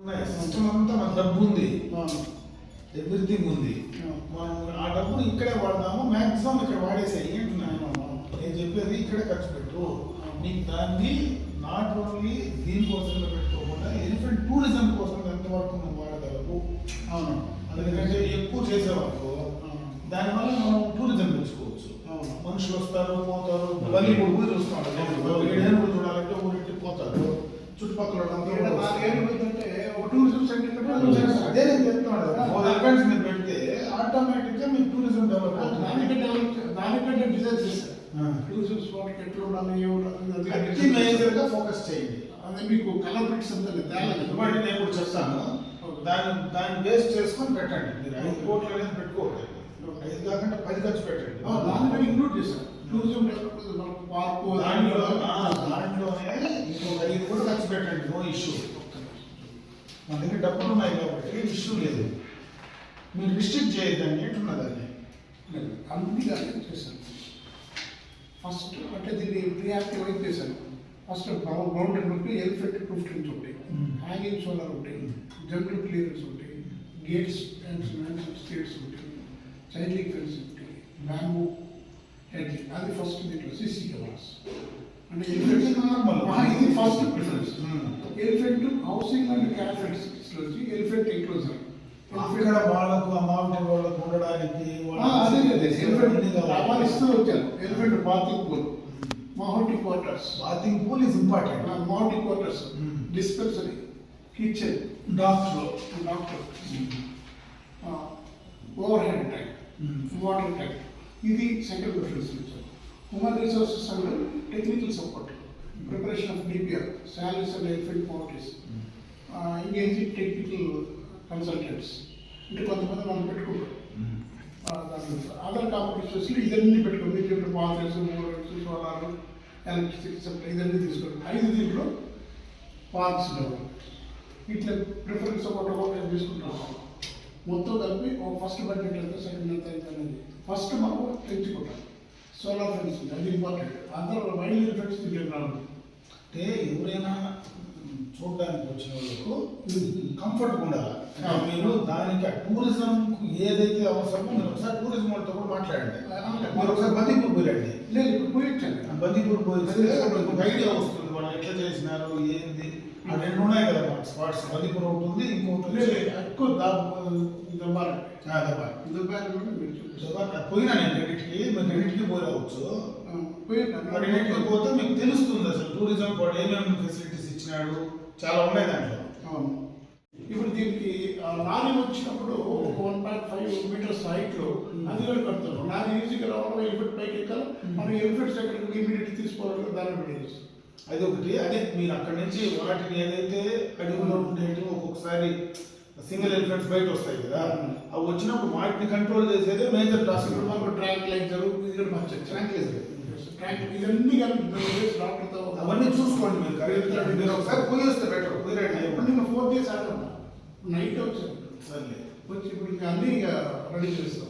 System అంతా మన డబ్బు ఉంది. ఎవ్రీథింగ్ ఉంది. మనం ఆ డబ్బును ఇక్కడే వాడదాము మాక్సిమం ఇక్కడ వాడేసాయి అంటున్నాను నేను. చెప్పేది ఇక్కడే ఖర్చు పెట్టు. నీకు దాన్ని నాట్ ఓన్లీ దీనికోసమే పెట్టుకోకుండా ఎలిఫెంట్ టూరిజం కోసం ఎంతవరకు నువ్వు వాడగలవు? అవును. ఎందుకంటే ఎక్కువ చేసేవాళ్ళు. దానివల్ల మనం టూరిజం పెంచుకోవచ్చు. అవును. మనుషులు వస్తారు పోతారు. బలి కూడా చూస్తున్నాడు ఏడేళ్ళు చూడాలంటే ఊరింటి పోతారు చుట్టుపక్కల అదే నేను ఫోర్ మీరు పెడితే ఆటోమేటిక్గా మీకు టూరిజం డెవలప్ దానికంటే అవుతుంది డెవలప్- దానికంటే డిజైన్ చేశారు టూరిజం స్పాట్ ఎట్లా ఉండాలి ఫోకస్ చేయండి అదే మీకు కలర్ పిక్స్ అంతా తేలాలి నేను ఇప్పుడు చెప్తాను దాన్ని దాన్ని బేస్ చేసుకొని పెట్టండి మీరు ఐదు కోట్లు అనేది పెట్టుకోకండి ఐదు కాకుండా పది ఖర్చు పెట్టండి దాన్ని ఇంక్లూడ్ చేశారు టూరిజం డెవలప్మెంట్ పార్కు దాంట్లో దాంట్లోనే ఇంకొక ఐదు కూడా ఖర్చు పెట్టండి నో ఇష్యూ మన దగ్గర డబ్బులు ఉన్నాయి కాబట్టి ఇష్యూ లేదు. మీరు రిస్ట్రిక్ట్ చేయొద్దండి ఎట్టున్నదాన్ని అందుకని చేశాను. ఫస్ట్ అంటే దీన్ని ప్రియాక్టివేట్ చేశాను. ఫస్ట్ బౌండరీ బట్టి ఎలిఫెంట్ ప్రూఫ్ ట్రీస్ ఉంటాయి. హ్యాంగింగ్ సోలార్ ఉంటాయి జంగల్ క్లియరెన్స్ ఉంటాయి గేట్స్ అండ్ స్టేట్స్ ఉంటాయి చైల్డ్ ఫెన్స్ ఉంటాయి బ్యాంబూ హెడ్ అది ఫస్ట్ దీంట్లో సీసీ కెమెరాస్ అంటే ఇది first preference. Elephant housing and క్యాఫెట్స్ నుంచి ఎలిఫెంట్ ఎక్లోజర్ అక్కడ వాళ్ళకు మామిడి వాళ్ళకు ఉండడానికి అదే అదే. ఎలిఫెంట్. రవాణిస్తూ వచ్చారు. Elephant bathing pool mahout quarters bathing pool is important mahout quarters. Dispensary kitchen doctor doctor overhead tank water tank ఇది సెంట్రల్ ప్రిఫరెన్స్ ఇచ్చారు human resources and technical support preparation of DPR salaries and elephant policies engaging technical consultants అంటే కొంతమంది మనం పెట్టుకుంటాం other కాంపిటీషన్స్లో ఇదన్నీ పెట్టుకోండి మీరు చెప్పిన policies movements solar electricity supply ఇదన్నీ తీసుకోండి ఐదు దీంట్లో పార్క్స్ డెవలప్ ఇట్లా ప్రిఫరెన్స్ ఒకటి ఒకటి తీసుకుంటాం. మొత్తం కలిపి ఒక ఫస్ట్ బడ్జెట్ ఎంత సెకండ్ ఎంత అనేది. ఫస్ట్ మనం తెచ్చుకుంటాం. సోలార్ ఫెన్స్ అది ఇంపార్టెంట్ అందరూ వైల్డ్ ఎఫెక్ట్స్ తింటున్నారు అంటే ఎవరైనా చూడడానికి వచ్చిన వాళ్ళకు కంఫర్ట్ ఉండాలి. మీరు దానికి ఆ టూరిజం ఏదైతే అవసరమో మీరు ఒకసారి టూరిజం వాళ్ళతో కూడా మాట్లాడండి. మీరు ఒకసారి బందీపూర్ పోయిరండి. లేదు ఇప్పుడు పోయించండి బందీపూర్ పోయిస్తే ఒక ఐడియా వస్తుంది వాళ్ళు ఎట్లా చేసినారు ఏంది? ఆ రెండు ఉన్నాయి కదా స్పాట్స్. బందీపూర్ ఉంది ఇంకొకటి ఎక్కువ దబ్బాలి. పోయినా నేను రెండింటికి మీరు రెండింటికి పోయి రావచ్చు. మరి రెండింటికి పోతే మీకు తెలుస్తుంది. టూరిజం వాడు ఏమేమి ఫెసిలిటీస్ ఇచ్చినాడు? చాలా ఉన్నాయి దాంట్లో. అవును. ఇప్పుడు దీనికి లారీ వచ్చినప్పుడు ఒక వన్ పాయింట్ ఫైవ్ మీటర్స్ హైట్లో అది కూడా కడతారు. లారీ ఈజీగా రావడం ఎలిఫెంట్ పైకి ఎక్కాలి. మనం ఎలిఫెంట్స్ ఎక్కడికి ఇమీడియట్ తీసుకోవాలి దాన్ని బట్టి అది ఒకటి. అదే మీరు అక్కడి నుంచి వాటిని ఏదైతే అడుగులో ఉండేటి ఒక్కొక్కసారి సింగిల్ ఎలిఫెంట్స్ బయట వస్తాయి కదా అవి వచ్చినప్పుడు వాటిని కంట్రోల్ చేసేదే మేజర్ టాస్క్ ట్రాక్ లైజర్ ఇది కూడా మంచి ట్రాక్ లేదు. ఇవన్నీ అవన్నీ చూసుకోండి మీరు మీరు ఒకసారి పోయి వస్తే బెటర్ ఇప్పుడు కుదిరండి నేను ఫోర్ డేస్ ఆడాను నైట్ వచ్చాను సర్లే. వచ్చి ఇప్పుడు ఇంకా అన్నీ రెడీ చేస్తాం.